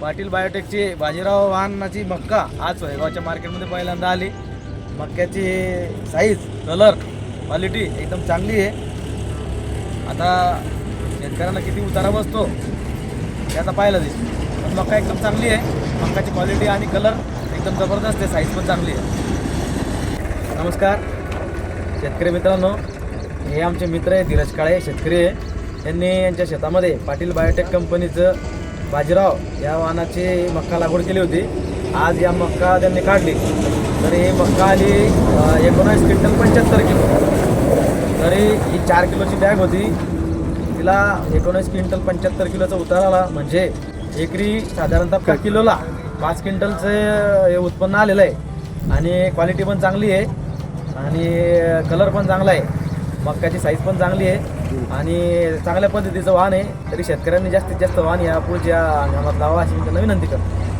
पाटील बायोटेकची बाजीराव वाहनाची मक्का. आज सोयगावच्या मार्केटमध्ये पहिल्यांदा आली. मक्याची साईज कलर क्वालिटी एकदम चांगली आहे. आता शेतकऱ्यांना किती उतारा बसतो ते आता पाहायला दिसतो पण मक्का एकदम चांगली आहे. मक्काची क्वालिटी आणि कलर एकदम जबरदस्त आहे. साईज पण चांगली आहे. नमस्कार. शेतकरी मित्रांनो हे आमचे मित्र आहे धीरज काळे शेतकरी आहे. त्यांनी यांच्या शेतामध्ये पाटील बायोटेक कंपनीचं बाजीराव या वाहनाची मक्का लागवड केली होती. आज या मक्का त्यांनी काढली. तर ही मक्का आली अं, एकोणावीस क्विंटल पंच्याहत्तर किलो. तरी ही चार किलोची बॅग होती. तिला एकोणीस क्विंटल पंच्याहत्तर किलोचा उतार आला. म्हणजे एकरी साधारणतः per किलोला पाच क्विंटलचं हे उत्पन्न आलेलं आहे. आणि क्वालिटी पण चांगली आहे. आणि कलर पण चांगला आहे. मक्काची साईज पण चांगली आहे. आणि चांगल्या पद्धतीचं वाहन आहे. तरी शेतकऱ्यांनी जास्तीत जास्त वाहन या पुढच्या हंगामात लावा अशी मी त्यांना विनंती करतो.